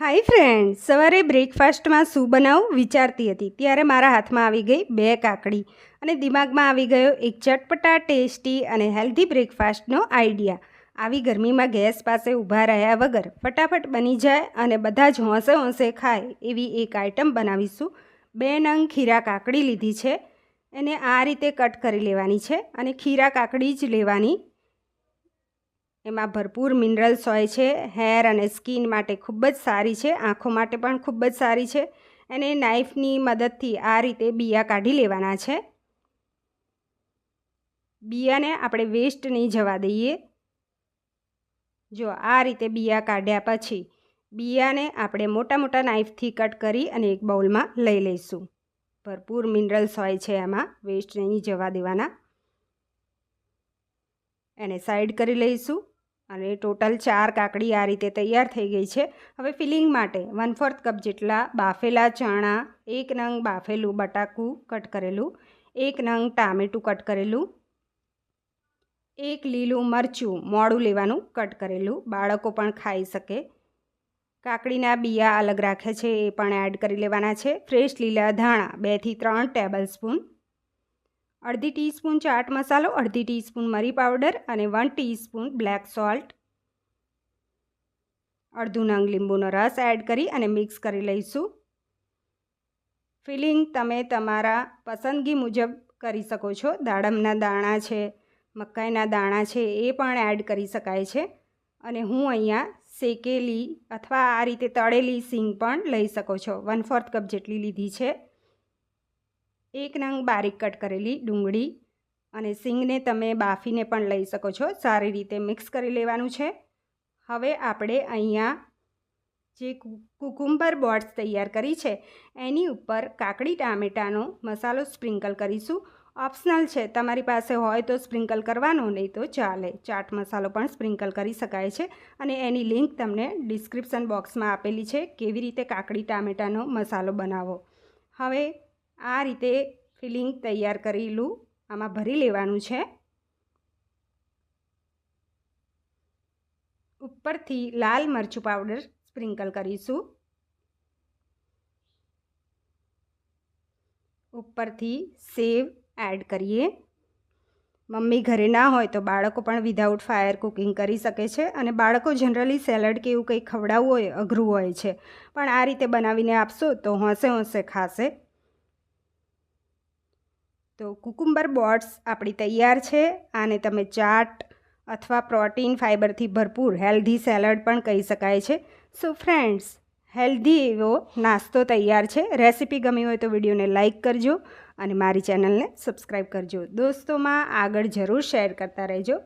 હાય friend, સવારે બ્રેકફાસ્ટમાં શું બનાવું વિચારતી હતી? ત્યારે મારા હાથમાં આવી ગઈ બે કાકડી અને દિમાગમાં આવી ગયો એક ચટપટા, ટેસ્ટી અને હેલ્ધી બ્રેકફાસ્ટનો આઈડિયા. આવી ગરમીમાં ગેસ પાસે ઊભા રહ્યા વગર ફટાફટ બની જાય અને બધા જ હોંશે હોંશે ખાય એવી એક આઈટમ બનાવીશું. બે નંગ ખીરા કાકડી લીધી છે. એને આ રીતે કટ કરી લેવાની છે અને ખીરા કાકડી જ લેવાની એમાં ભરપૂર મિનરલ્સ હોય છે હેર અને સ્કિન માટે ખૂબ જ સારી છે, આંખો માટે પણ ખૂબ જ સારી છે અને નાઈફની મદદથી આ રીતે બિયા કાઢી લેવાના છે. બિયાને આપણે વેસ્ટ નહીં જવા દઈએ. જો આ રીતે બિયા કાઢ્યા પછી બિયાને આપણે મોટા મોટા નાઈફથી કટ કરી અને એક બાઉલમાં લઈ લઈશું. ભરપૂર મિનરલ્સ હોય છે એમાં વેસ્ટ નહીં જવા દેવાના. એને સાઈડ કરી લઈશું. અને ટોટલ ચાર કાકડી આ રીતે તૈયાર થઈ ગઈ છે. હવે ફિલિંગ માટે વન ફોર્થ કપ જેટલા બાફેલા ચણા, એક નંગ બાફેલું બટાકું કટ કરેલું, એક નંગ ટામેટું કટ કરેલું, એક લીલું મરચું મોડું લેવાનું કટ કરેલું. બાળકો પણ ખાઈ શકે. કાકડીના બિયા અલગ રાખે છે, એ પણ એડ કરી લેવાના છે. ફ્રેશ લીલા ધાણા બેથી ત્રણ ટેબલ સ્પૂન. અડધી ટીસ્પૂન ચાટ મસાલો, અડધી ટીસ્પૂન મરી પાવડર અને વન ટીસ્પૂન બ્લેક સોલ્ટ. અડધું નંગ લીંબુનો રસ એડ કરી અને મિક્સ કરી લઈશું. ફિલિંગ તમે તમારા પસંદગી મુજબ કરી શકો છો. દાડમના દાણા છે, મકાઈના દાણા છે, એ પણ એડ કરી શકાય છે. અને હું અહીંયા શેકેલી અથવા આ રીતે તળેલી સિંગ પણ લઈ શકો છો. વન ફોર્થ કપ જેટલી લીધી છે. એક નંગ બારીક કટ કરેલી ડુંગળી અને સિંગને તમે બાફીને પણ લઈ શકો છો. સારી રીતે મિક્સ કરી લેવાનું છે. હવે આપણે અહીંયા જે કુકુંબર બોટ્સ તૈયાર કરી છે, એની ઉપર કાકડી ટામેટાનો મસાલો સ્પ્રિંકલ કરીશું. ઓપ્શનલ છે, તમારી પાસે હોય તો સ્પ્રિંકલ કરવાનો, નહીં તો ચાલે. ચાટ મસાલો પણ સ્પ્રિંકલ કરી શકાય છે અને એની લિંક તમને ડિસ્ક્રિપ્શન બોક્સમાં આપેલી છે, કેવી રીતે કાકડી ટામેટાનો મસાલો બનાવો હવે આ રીતે ફિલિંગ તૈયાર કરેલું આમાં ભરી લેવાનું છે. ઉપરથી લાલ મરચું પાવડર સ્પ્રિંકલ કરીશું. ઉપરથી સેવ એડ કરીએ. મમ્મી ઘરે ના હોય તો બાળકો પણ વિધાઉટ ફાયર કુકિંગ કરી શકે છે અને બાળકો જનરલી સેલડ કે એવું કંઈ ખવડાવવું હોય, અઘરું હોય છે. પણ આ રીતે બનાવીને આપશો તો હોંશે હોંશે ખાશે. તો કુકુંબર બોટ્સ આપણી તૈયાર છે આને તમે ચાટ અથવા પ્રોટીન ફાઇબરથી ભરપૂર હેલ્ધી સેલડ પણ કહી શકાય છે. સો ફ્રેન્ડ્સ, હેલ્ધી એવો નાસ્તો તૈયાર છે. રેસીપી ગમી હોય તો વિડીયોને લાઇક કરજો અને મારી ચેનલને સબસ્ક્રાઈબ કરજો. દોસ્તોમાં આગળ જરૂર શેર કરતા રહેજો.